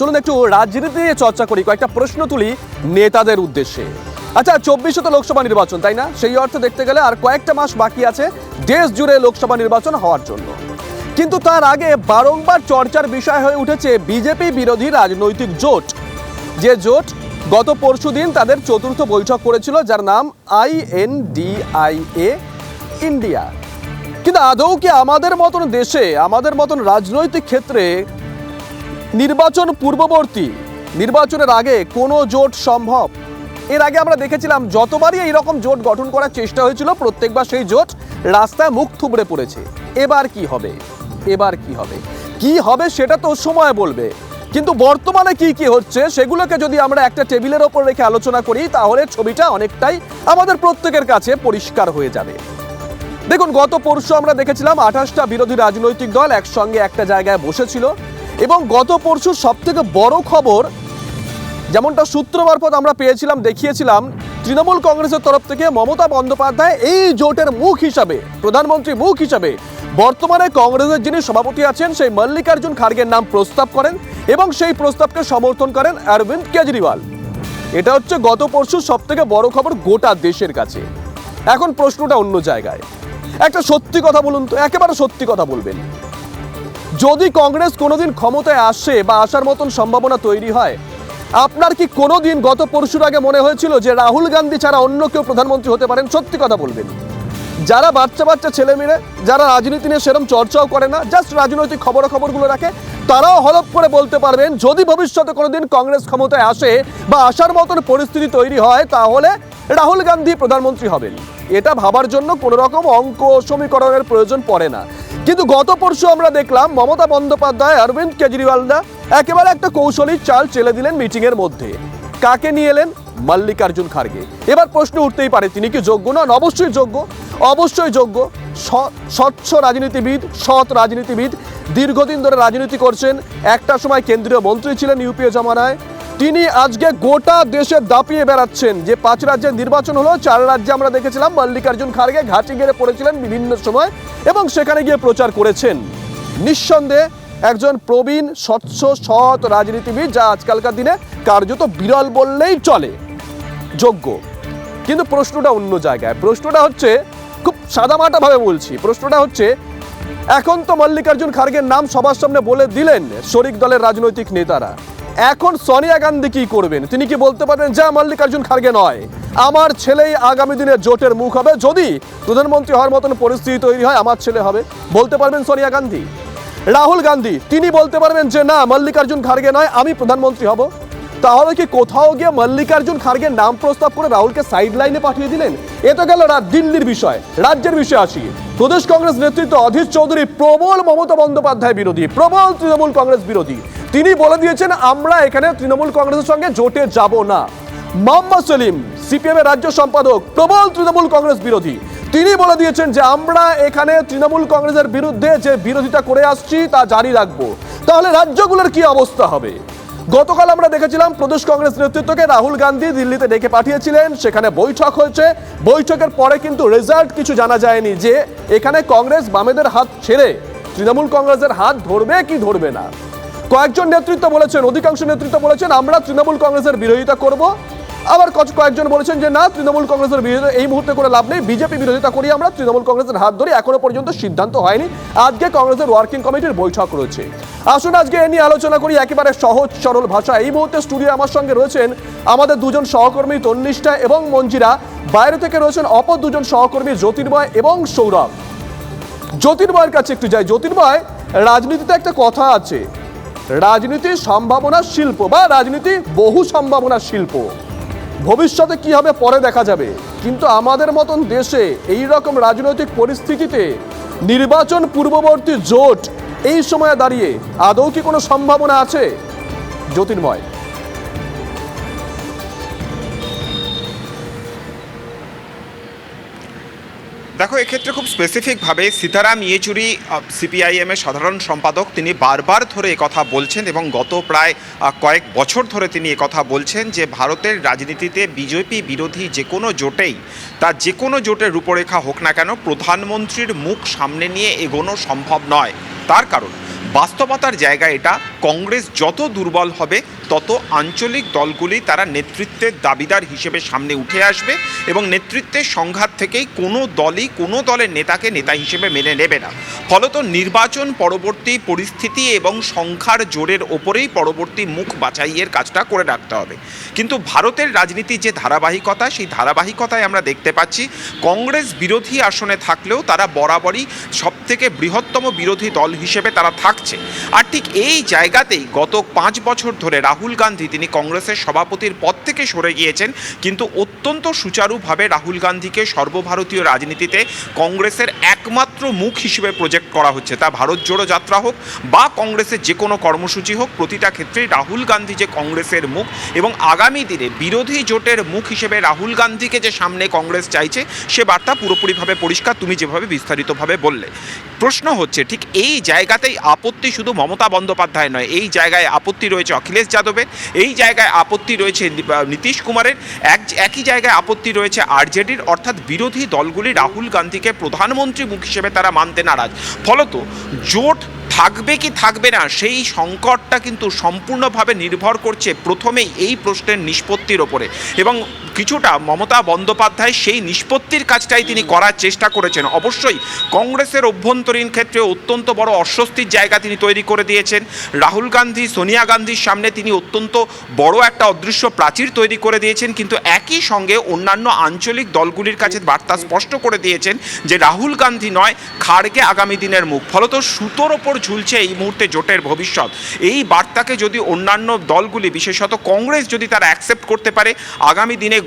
চলুন একটু রাজনীতি নিয়ে চর্চা করি, কয়েকটা প্রশ্ন তুলি নেতাদের উদ্দেশ্যে। আচ্ছা চব্বিশে তো লোকসভা নির্বাচন, তাই না? সেই অর্থে দেখতে গেলে আর কয়েকটা মাস বাকি আছে দেশ জুড়ে লোকসভা নির্বাচন হওয়ার জন্য। কিন্তু তার আগে বারংবার চর্চার বিষয় হয়ে উঠেছে বিজেপি বিরোধী রাজনৈতিক জোট। যে জোট গত পরশুদিন তাদের চতুর্থ বৈঠক করেছিল, যার নাম I N D I A India. কিন্তু আদৌ কি আমাদের মতন দেশে, আমাদের মতন রাজনৈতিক ক্ষেত্রে নির্বাচন পূর্ববর্তী। নির্বাচনের আগে কোনো জোট সম্ভব। এর আগে আমরা দেখেছিলাম, যতবারই এইরকম জোট গঠন করার চেষ্টা হয়েছিল, প্রত্যেকবার সেই জোট রাস্তায় মুখ থুবড়ে পড়েছে। এবার কি হবে? এবার কি হবে? কি হবে সেটা তো সময় বলবে। কিন্তু বর্তমানে কি কি হচ্ছে, সেগুলোকে যদি আমরা একটা টেবিলের ওপর রেখে আলোচনা করি, তাহলে ছবিটা অনেকটাই আমাদের প্রত্যেকের কাছে পরিষ্কার হয়ে যাবে। দেখুন, গত পরশু আমরা দেখেছিলাম, আঠাশটা বিরোধী রাজনৈতিক দল একসঙ্গে একটা জায়গায় বসেছিল। এবং গত পরশুর সব থেকে বড় খবর, যেমনটা সূত্র মারফত আমরা পেয়েছিলাম, দেখিয়েছিলাম, তৃণমূল কংগ্রেসের তরফ থেকে মমতা বন্দ্যোপাধ্যায় এই জোটের মুখ হিসাবে প্রধানমন্ত্রী মুখ হিসাবে, বর্তমানে কংগ্রেসের যিনি সভাপতি আছেন সেই মল্লিকার্জুন খার্গের নাম প্রস্তাব করেন এবং সেই প্রস্তাবকে সমর্থন করেন অরবিন্দ কেজরিওয়াল। এটা হচ্ছে গত পরশু সব থেকে বড় খবর গোটা দেশের কাছে। এখন প্রশ্নটা অন্য জায়গায়। একটা সত্যি কথা বলুন তো, একেবারে সত্যি কথা বলবেন। যদি কংগ্রেস কোনোদিন ক্ষমতায় আসে বা আসার মতন সম্ভাবনা তৈরি হয়, আপনার কি কোনোদিন গত পরশুর আগে মনে হয়েছিল যে রাহুল গান্ধী ছাড়া অন্য কেউ প্রধানমন্ত্রী হতে পারেন? সত্যি কথা বলবেন। যারা বাচ্চা বাচ্চা ছেলে মেয়ে, যারা রাজনীতি নিয়ে সেরকম চর্চাও করে না জাস্ট রাজনৈতিক খবরাখবরগুলো রাখে, তারাও হলপ করে বলতে পারবেন, যদি ভবিষ্যতে কোনোদিন কংগ্রেস ক্ষমতায় আসে বা আসার মতন পরিস্থিতি তৈরি হয়, তাহলে রাহুল গান্ধী প্রধানমন্ত্রী হবেন। এটা ভাবার জন্য কোনো রকম অঙ্ক সমীকরণের প্রয়োজন পড়ে না। কিন্তু গত পরশু আমরা দেখলাম মমতা বন্দ্যোপাধ্যায়, অরবিন্দ কেজরিওয়ালরা একেবারে একটা কৌশলী চাল চেলে দিলেন মিটিংয়ের মধ্যে। কাকে নিয়ে এলেন? মল্লিকার্জুন খার্গে। এবার প্রশ্ন উঠতেই পারে, তিনি কি যোগ্য? নন অবশ্যই যোগ্য। অবশ্যই যোগ্য। স্বচ্ছ রাজনীতিবিদ, সৎ রাজনীতিবিদ, দীর্ঘদিন ধরে রাজনীতি করছেন। একটা সময় কেন্দ্রীয় মন্ত্রী ছিলেন ইউপিএ জমানায়। তিনি আজকে গোটা দেশে দাপিয়ে বেড়াচ্ছেন। যে পাঁচ রাজ্যের নির্বাচন হলো, চার রাজ্যে আমরা দেখেছিলাম মল্লিকার্জুন খার্গে ঘাঁটি গেড়ে পড়েছিলেন বিভিন্ন সময় এবং সেখানে গিয়ে প্রচার করেছেন। নিঃসন্দেহে একজন প্রবীণ, স্বচ্ছ, সৎ রাজনীতিবিদ, যা আজকালকার দিনে কার্যত বিরল বললেই চলে। যোগ্য। কিন্তু প্রশ্নটা অন্য জায়গায়। প্রশ্নটা হচ্ছে, খুব সাদামাটাভাবে বলছি, প্রশ্নটা হচ্ছে, এখন তো মল্লিকার্জুন খার্গের নাম সবার সামনে বলে দিলেন শরিক দলের রাজনৈতিক নেতারা। এখন সোনিয়া গান্ধী কি করবেন? তিনি কি বলতে পারবেন, যা মল্লিকার্জুন খার্গে নয়, আমার ছেলেই আগামী দিনে জোটের মুখ হবে যদি প্রধানমন্ত্রী হওয়ার মতন পরিস্থিতি তৈরি হয়, আমার ছেলে হবে। বলতে পারবেন সোনিয়া গান্ধী? রাহুল গান্ধী, তিনি বলতে পারবেন যে, না, মল্লিকার্জুন খার্গে নয়, আমি প্রধানমন্ত্রী হব তাহলে কি কোথাও গিয়ে মল্লিকার্জুন খার্গের নাম প্রস্তাব করে রাহুলকে সাইড লাইনে পাঠিয়ে দিলেন? এ তো গেল দিল্লির বিষয়। রাজ্যের বিষয়ে আসি। প্রদেশ কংগ্রেস নেতৃত্ব অধীর চৌধুরী প্রবল মমতা বন্দ্যোপাধ্যায় বিরোধী, প্রবল তৃণমূল কংগ্রেস বিরোধী। তিনি বলে দিয়েছেন, আমরা এখানে তৃণমূল কংগ্রেসের সঙ্গে জোটে যাব না। মোহাম্মদ সেলিম, সিপিএম এর রাজ্য সম্পাদক, প্রবল তৃণমূল কংগ্রেস বিরোধী। তিনি বলে দিয়েছেন যে, আমরা এখানে তৃণমূল কংগ্রেসের বিরুদ্ধে যে বিরোধিতা করে আসছি, তা জারি রাখব। তাহলে রাজ্যগুলোর কি অবস্থা হবে? গতকাল আমরা দেখেছিলাম, প্রদেশ কংগ্রেস নেতৃত্বকে রাহুল গান্ধী দিল্লিতে ডেকে পাঠিয়েছিলেন। সেখানে বৈঠক হয়েছে। বৈঠকের পরে কিন্তু রেজাল্ট কিছু জানা যায়নি যে, এখানে কংগ্রেস বামেদের হাত ছেড়ে তৃণমূল কংগ্রেসের হাত ধরবে কি ধরবে না। কয়েকজন নেতৃত্ব বলেছেন, অধিকাংশ নেতৃত্ব বলেছেন, আমরা তৃণমূল কংগ্রেসের বিরোধিতা করব। আবার কয়েকজন বলেছেন যে, না, তৃণমূল কংগ্রেসের বিরোধিতা, এই মুহূর্তে করে লাভ নেই। বিজেপি বিরোধিতা করি আমরা, তৃণমূল কংগ্রেসের হাত ধরে এখনও পর্যন্ত সিদ্ধান্ত হয়নি। আজকে কংগ্রেসের ওয়ার্কিং কমিটির বৈঠক রয়েছে। আসুন আজকে এ নিয়ে আলোচনা করি একেবারে সহজ, সরল ভাষা এই মুহূর্তে স্টুডিও আমার সঙ্গে রয়েছেন আমাদের দুজন সহকর্মী তন্নিষ্ঠা এবং মঞ্জিরা। বাইরে থেকে রয়েছেন অপর দুজন সহকর্মী জ্যোতির্ময় এবং সৌরভ। জ্যোতির্ময়ের কাছে একটু যাই। জ্যোতির্ময়, রাজনীতিতে একটা কথা আছে। রাজনীতি সম্ভাবনা শিল্প বা রাজনীতি বহু সম্ভাবনা শিল্প। ভবিষ্যতে কি হবে পরে দেখা যাবে। কিন্তু আমাদের মতন দেশে এই রকম রাজনৈতিক পরিস্থিতিতে নির্বাচন পূর্ববর্তী জোট এই সময়ে দাঁড়িয়ে আদৌ কি কোনো সম্ভাবনা আছে? জ্যোতির্ময় দেখো, এক্ষেত্রে খুব স্পেসিফিকভাবে সীতারাম ইয়েচুরি সিপিআইএমের সাধারণ সম্পাদক তিনি বারবার ধরে কথা বলছেন এবং গত প্রায় কয়েক বছর ধরে তিনি কথা বলছেন যে ভারতের রাজনীতিতে বিজেপি বিরোধী যে কোনো জোটেই, তা যে কোনো জোটের রূপরেখা হোক না কেন, প্রধানমন্ত্রীর মুখ সামনে নিয়ে এগোনো সম্ভব নয়। তার কারণ বাস্তবতার জায়গা এটা। কংগ্রেস যত দুর্বল হবে, তত আঞ্চলিক দলগুলি তারা নেতৃত্বের দাবিদার হিসেবে সামনে উঠে আসবে এবং নেতৃত্বের সংঘাত থেকেই কোনো দলই কোনো দলের নেতাকে নেতা হিসেবে মেনে নেবে না। ফলত নির্বাচন পরবর্তী পরিস্থিতি এবং সংখ্যার জোরের ওপরেই পরবর্তী মুখ বাছাইয়ের কাজটা করে রাখতে হবে। কিন্তু ভারতের রাজনীতির যে ধারাবাহিকতা, সেই ধারাবাহিকতায় আমরা দেখতে পাচ্ছি, কংগ্রেস বিরোধী আসনে থাকলেও তারা বরাবরই সবথেকে বৃহত্তম বিরোধী দল হিসেবে তারা থাকছে। আর ঠিক এই জায়গাতেই গত পাঁচ বছর ধরে রাহুল গান্ধী তিনি কংগ্রেসের সভাপতির পদ থেকে সরে গিয়েছেন, কিন্তু অত্যন্ত সুচারুভাবে রাহুল গান্ধীকে সর্বভারতীয় রাজনীতিতে কংগ্রেসের একমাত্র মুখ হিসেবে প্রজেক্ট করা হচ্ছে। তা ভারত জোড়ো যাত্রা হোক বা কংগ্রেসের যে কোনো কর্মসূচি হোক, প্রতিটা ক্ষেত্রেই রাহুল গান্ধী যে কংগ্রেসের মুখ এবং আগামী দিনে বিরোধী জোটের মুখ হিসেবে রাহুল গান্ধীকে যে সামনে কংগ্রেস চাইছে, সে বার্তা পুরোপুরিভাবে পরিষ্কার, তুমি যেভাবে বিস্তারিতভাবে বললে। প্রশ্ন হচ্ছে, ঠিক এই জায়গাতেই আপত্তি শুধু মমতা বন্দ্যোপাধ্যায় নয়, এই জায়গায় আপত্তি রয়েছে অখিলেশ যাদবের, এই জায়গায় আপত্তি রয়েছে নীতিশ কুমারের, এক একই জায়গায় আপত্তি রয়েছে আরজেডির, অর্থাৎ বিরোধী দলগুলি রাহুল গান্ধীকে প্রধানমন্ত্রী মুখ হিসেবে তারা মানতে নারাজ। ফলত জোট থাকবে কি থাকবে না, সেই সংকটটা কিন্তু সম্পূর্ণভাবে নির্ভর করছে প্রথমেই এই প্রশ্নের নিষ্পত্তির ওপরে। এবং কিছুটা মমতা বন্দ্যোপাধ্যায় সেই নিষ্পত্তির কাজটাই তিনি করার চেষ্টা করেছেন। অবশ্যই কংগ্রেসের অভ্যন্তরীণ ক্ষেত্রে অত্যন্ত বড় অস্বস্তির জায়গা তিনি তৈরি করে দিয়েছেন। রাহুল গান্ধী, সোনিয়া গান্ধীর সামনে তিনি অত্যন্ত বড় একটা অদৃশ্য প্রাচীর তৈরি করে দিয়েছেন। কিন্তু একই সঙ্গে অন্যান্য আঞ্চলিক দলগুলির কাছে বার্তা স্পষ্ট করে দিয়েছেন যে রাহুল গান্ধী নয় খাড়গে আগামী দিনের মুখ। ফলত সুতোর ওপর ঝুলছে এই মুহূর্তে জোটের ভবিষ্যৎ। এই বার্তাকে যদি অন্যান্য দলগুলি, বিশেষত কংগ্রেস যদি তারা অ্যাকসেপ্ট করতে পারে, আগামী দিনে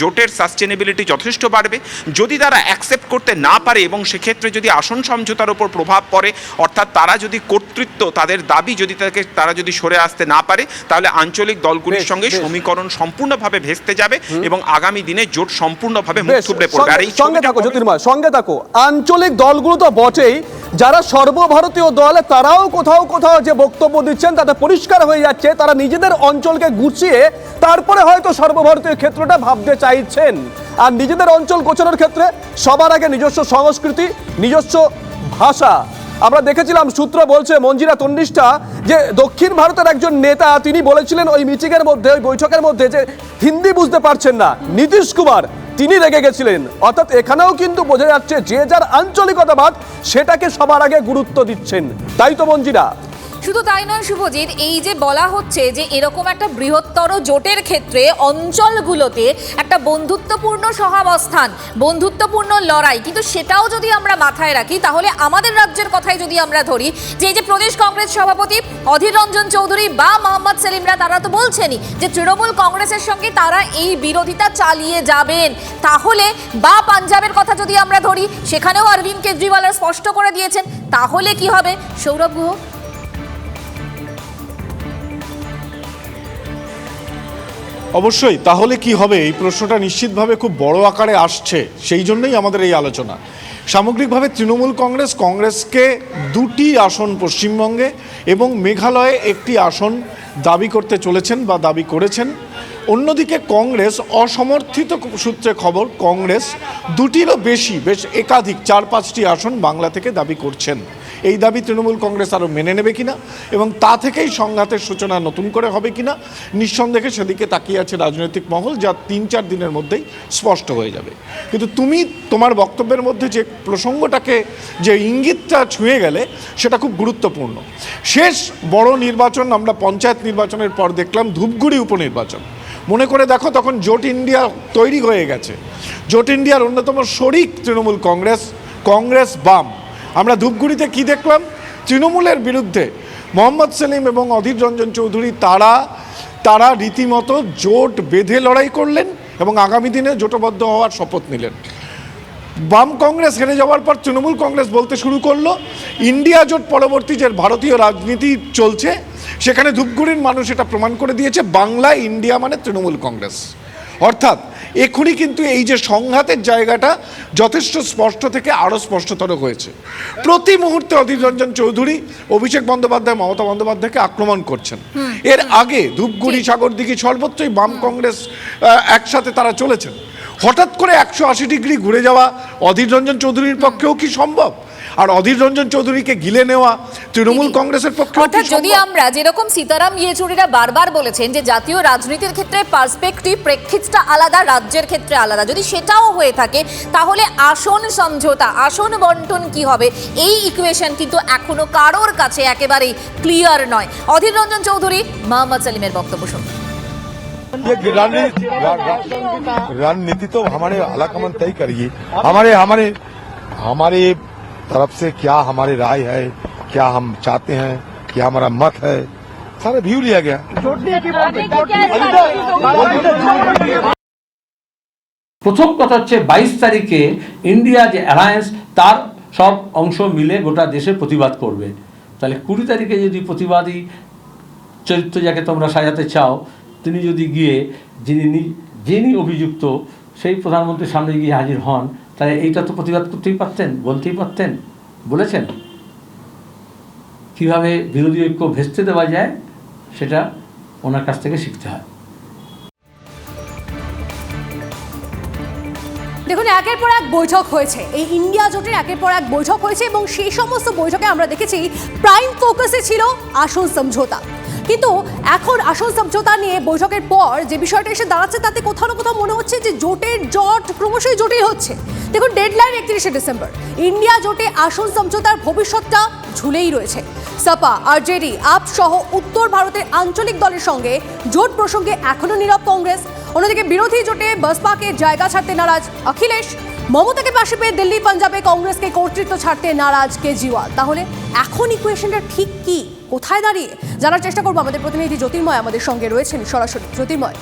জোটের সাস্টেনেবিলিটি যথেষ্ট বাড়বে। যদি তারা অ্যাকসেপ্ট করতে না পারে এবং সেক্ষেত্রে যদি আসন সমঝোতার উপর প্রভাব পড়ে অর্থাৎ তারা যদি কর্তৃত্ব তাদের দাবি যদি তাকে তারা যদি সরে আসতে না পারে তাহলে আঞ্চলিক দলগুলির সঙ্গে সমীকরণ সম্পূর্ণভাবে ভেস্তে যাবে এবং আগামী দিনে জোট সম্পূর্ণভাবে মুখ থুবড়ে পড়বে। আর এই সঙ্গে থাকো জ্যোতির্ময় সঙ্গে থাকো। আঞ্চলিক দলগুলো তো বটেই যারা সর্বভারতীয় দল, তারাও কোথাও কোথাও যে বক্তব্য দিচ্ছেন তাতে পরিষ্কার হয়ে যাচ্ছে, তারা নিজেদের অঞ্চলকে গুছিয়ে তারপরে হয়তো সর্বভারতীয় ক্ষেত্রটা ভাবতে চাইছেন। আর নিজেদের অঞ্চল গোছানোর ক্ষেত্রে সবার আগে নিজস্ব সংস্কৃতি, নিজস্ব ভাষা। আমরা দেখেছিলাম সূত্র বলছে, মঞ্জিরা তন্নিষ্ঠা, যে দক্ষিণ ভারতের একজন নেতা, তিনি বলেছিলেন ওই মিটিংয়ের মধ্যে, ওই বৈঠকের মধ্যে যে হিন্দি বুঝতে পারছেন না। নীতিশ কুমার তিনি রেগে গেছিলেন। অর্থাৎ এখানেও কিন্তু বোঝা যাচ্ছে যে যার আঞ্চলিকতাবাদ, সেটাকে সবার আগে গুরুত্ব দিচ্ছেন। তাই তো মঞ্জিরা শুধু তাই নয়, শুভজিৎ, এই যে বলা হচ্ছে যে এরকম একটা বৃহত্তর জোটের ক্ষেত্রে অঞ্চলগুলোতে একটা বন্ধুত্বপূর্ণ সহাবস্থান, বন্ধুত্বপূর্ণ লড়াই, কিন্তু সেটাও যদি আমরা মাথায় রাখি, তাহলে আমাদের রাজ্যের কথাই যদি আমরা ধরি, যে এই যে প্রদেশ কংগ্রেস সভাপতি অধীর রঞ্জন চৌধুরী বা মোহাম্মদ সেলিমরা, তারা তো বলছেনই যে তৃণমূল কংগ্রেসের সঙ্গে তারা এই বিরোধিতা চালিয়ে যাবেন। তাহলে বা পাঞ্জাবের কথা যদি আমরা ধরি, সেখানেও অরবিন্দ কেজরিওয়াল স্পষ্ট করে দিয়েছেন, তাহলে কি হবে? সৌরভ গুহ। অবশ্যই, তাহলে কি হবে? এই প্রশ্নটা নিশ্চিতভাবে খুব বড় আকারে আসছে। সেই জন্যই আমাদের এই আলোচনা। সামগ্রিকভাবে তৃণমূল কংগ্রেস, কংগ্রেসকে দুটি আসন পশ্চিমবঙ্গে এবং মেঘালয়ে একটি আসন দাবি করতে চলেছেন বা দাবি করেছেন। অন্যদিকে কংগ্রেস, অসমর্থিত সূত্রে খবর, কংগ্রেস দুটিরও বেশি, বেশ একাধিক, চার পাঁচটি আসন বাংলা থেকে দাবি করছেন। এই দাবি তৃণমূল কংগ্রেস আরও মেনে নেবে কিনা এবং তা থেকেই সংঘাতের সূচনা নতুন করে হবে কিনা, নিঃসন্দেহে সেদিকে তাকিয়ে আছে রাজনৈতিক মহল যা তিন চার দিনের মধ্যেই স্পষ্ট হয়ে যাবে। কিন্তু তুমি তোমার বক্তব্যের মধ্যে যে প্রসঙ্গটাকে যে ইঙ্গিতটা ছুঁয়ে গেলে সেটা খুব গুরুত্বপূর্ণ। শেষ বড় নির্বাচন আমরা পঞ্চায়েত নির্বাচনের পর দেখলাম ধূপগুড়ি উপনির্বাচন। মনে করে দেখো তখন জোট ইন্ডিয়া তৈরি হয়ে গেছে। জোট ইন্ডিয়ার অন্যতম শরিক তৃণমূল কংগ্রেস কংগ্রেস বাম। আমরা ধূপগুড়িতে কি দেখলাম? তৃণমূলের বিরুদ্ধে মোহাম্মদ সেলিম এবং অধীর রঞ্জন চৌধুরী তারা তারা রীতিমতো জোট বেঁধে লড়াই করলেন এবং আগামী দিনে জোটবদ্ধ হওয়ার শপথ নিলেন। বাম কংগ্রেস হেরে যাওয়ার পর তৃণমূল কংগ্রেস বলতে শুরু করল, ইন্ডিয়া জোট পরবর্তী যে ভারতীয় রাজনীতি চলছে, সেখানে ধূপগুড়ির মানুষ এটা প্রমাণ করে দিয়েছে বাংলা ইন্ডিয়া মানে তৃণমূল কংগ্রেস। অর্থাৎ এখনই কিন্তু এই যে সংঘাতের জায়গাটা যথেষ্ট স্পষ্ট থেকে আরও স্পষ্টতর হয়েছে। প্রতি মুহূর্তে অধীর রঞ্জন চৌধুরী অভিষেক বন্দ্যোপাধ্যায় মমতা বন্দ্যোপাধ্যায়কে আক্রমণ করছেন। এর আগে ধূপগুড়ি সাগরদিঘি সর্বত্রই বাম কংগ্রেস একসাথে তারা চলেছেন। হঠাৎ করে একশো আশি ডিগ্রি ঘুরে যাওয়া অধীর রঞ্জন চৌধুরীর পক্ষেও কি সম্ভব? আর অধীর রঞ্জন চৌধুরীকে গিলে নেওয়া তৃণমূল কংগ্রেসের পক্ষে অর্থাৎ যদি আমরা যেরকম সীতারাম ইয়েচুরিরা বারবার বলেছেন যে জাতীয় রাজনীতির ক্ষেত্রে পার্সপেক্টিভ প্রেক্ষিতটা আলাদা রাজ্যের ক্ষেত্রে আলাদা যদি সেটাও হয়ে থাকে তাহলে আসন সমঝোতা আসন বন্টন কি হবে এই ইকুয়েশন কিন্তু এখনো কারোর কাছে একেবারেই ক্লিয়ার নয় অধীর রঞ্জন চৌধুরী মোহাম্মদ সালিমের বক্তব্য শুনুন ये रणनीति रणनीति तो हमारे आलाकमान तय करिए हमारे हमारे हमारे तरफ से क्या हमारी राय है क्या हम चाहते हैं क्या हमारा मत है सारा व्यू लिया गया প্রথম কথা হচ্ছে বাইশ তারিখে ইন্ডিয়া যে অ্যালায়েন্স তার সব অংশ মিলে গোটা দেশে প্রতিবাদ করবে তাহলে কুড়ি তারিখে যদি প্রতিবাদী চরিত্র যাকে তোমরা সাজাতে চাও তিনি যদি গিয়ে যিনি নি- যিনি অভিযুক্ত সেই প্রধানমন্ত্রীর সামনে গিয়ে হাজির হন তাহলে এইটা তো প্রতিবাদ করতেই পারতেন, বলতেই পারতেন, বলেছেন। কীভাবে বিরোধী ঐক্য ভেস্তে দেওয়া যায়, সেটা ওনার কাছ থেকে শিখতে হয়। দেখুন, একের পর এক বৈঠক হয়েছে। এই ইন্ডিয়া জোটের একের পর এক বৈঠক হয়েছে এবং সেই সমস্ত বৈঠকে আমরা দেখেছি প্রাইম ফোকাসে ছিল আসন সমঝোতা। কিন্তু এখন আসন সমঝোতা নিয়ে বৈঠকের পর যে বিষয়টা এসে দাঁড়াচ্ছে, তাতে কোথাও না কোথাও মনে হচ্ছে যে জোটের জট ক্রমশই জটিল হচ্ছে। দেখুন ডেডলাইন একত্রিশে ডিসেম্বর। ইন্ডিয়া জোটে আসন সমঝোতার ভবিষ্যৎটা ঝুলেই রয়েছে। সাপা, আরজেডি, আপ সহ উত্তর ভারতের আঞ্চলিক দলের সঙ্গে জোট প্রসঙ্গে এখনও নীরব কংগ্রেস। অন্যদিকে বিরোধী জোটে বসপাকে জায়গা ছাড়তে নারাজ অখিলেশ। মমতাকে পাশে পেয়ে দিল্লি, পাঞ্জাবে কংগ্রেসকে কর্তৃত্ব ছাড়তে নারাজ কেজরিওয়াল। তাহলে এখন ইকুয়েশনটা ঠিক কি? কোথায় দাঁড়িয়ে? জানার চেষ্টা করব আমাদের প্রতিনিধি জ্যোতির্ময় আমাদের সঙ্গে রয়েছেন সরাসরি। জ্যোতির্ময়।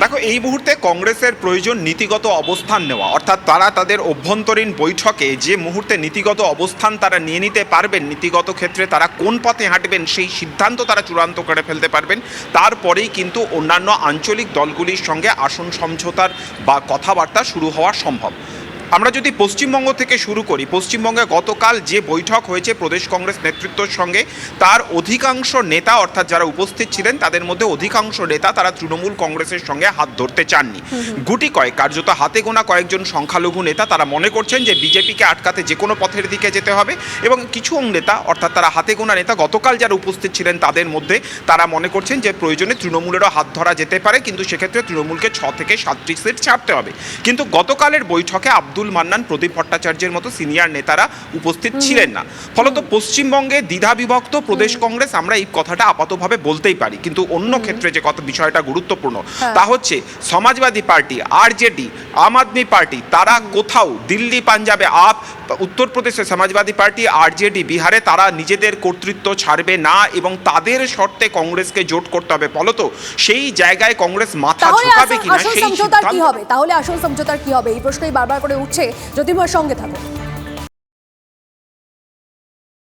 দেখো, এই মুহূর্তে কংগ্রেসের প্রয়োজন নীতিগত অবস্থান নেওয়া। অর্থাৎ তারা তাদের অভ্যন্তরীণ বৈঠকে যে মুহূর্তে নীতিগত অবস্থান তারা নিয়ে নিতে পারবেন, নীতিগত ক্ষেত্রে তারা কোন পথে হাঁটবেন সেই সিদ্ধান্ত তারা চূড়ান্ত করে ফেলতে পারবেন। তারপরেই কিন্তু অন্যান্য আঞ্চলিক দলগুলির সঙ্গে আসন সমঝোতার বা কথাবার্তা শুরু হওয়া সম্ভব। আমরা যদি পশ্চিমবঙ্গ থেকে শুরু করি পশ্চিমবঙ্গে গতকাল যে বৈঠক হয়েছে প্রদেশ কংগ্রেস নেতৃত্বর সঙ্গে তার অধিকাংশ নেতা অর্থাৎ যারা উপস্থিত ছিলেন তাদের মধ্যে অধিকাংশ নেতা তারা তৃণমূল কংগ্রেসের সঙ্গে হাত ধরতে চাননি। গুটি কয়েক কার্যত হাতে গোনা কয়েকজন সংখ্যালঘু নেতা তারা মনে করছেন যে বিজেপিকে আটকাতে যে কোনো পথের দিকে যেতে হবে এবং কিছু নেতা অর্থাৎ তারা হাতে গোনা নেতা গতকাল যারা উপস্থিত ছিলেন তাদের মধ্যে তারা মনে করছেন যে প্রয়োজনে তৃণমূলেরও হাত ধরা যেতে পারে কিন্তু সেক্ষেত্রে তৃণমূলকে ছ থেকে সাতটি সিট ছাড়তে হবে। কিন্তু গতকালের বৈঠকে আব্দুল মান্নান প্রদীপ ভট্টাচার্যের মতো সিনিয়র নেতারা উপস্থিত ছিলেন না। ফলত পশ্চিমবঙ্গে দ্বিধা বিভক্ত প্রদেশ কংগ্রেস আমরা এই কথাটা আপাতভাবে বলতেই পারি। কিন্তু অন্য ক্ষেত্রে যে কথা বিষয়টা গুরুত্বপূর্ণ তা হচ্ছে সমাজবাদী পার্টি আর জেডি আম আদমি পার্টি তারা কোথাও দিল্লি পাঞ্জাবে আপ উত্তরপ্রদেশে সমাজবাদী পার্টি আরজেডি বিহারে তারা নিজেদের কর্তৃত্ব ছাড়বে না এবং তাদের শর্তে কংগ্রেসকে জোট করতে হবে। ফলত সেই জায়গায় কংগ্রেস মাথা ঝোঁকাবে কি না কিনা সেই সমঝোতার কি হবে? তাহলে আসল সমঝোতার কি হবে? এই প্রশ্নই বারবার করে উঠছে। জ্যোতির্ময়ের সঙ্গে থাকো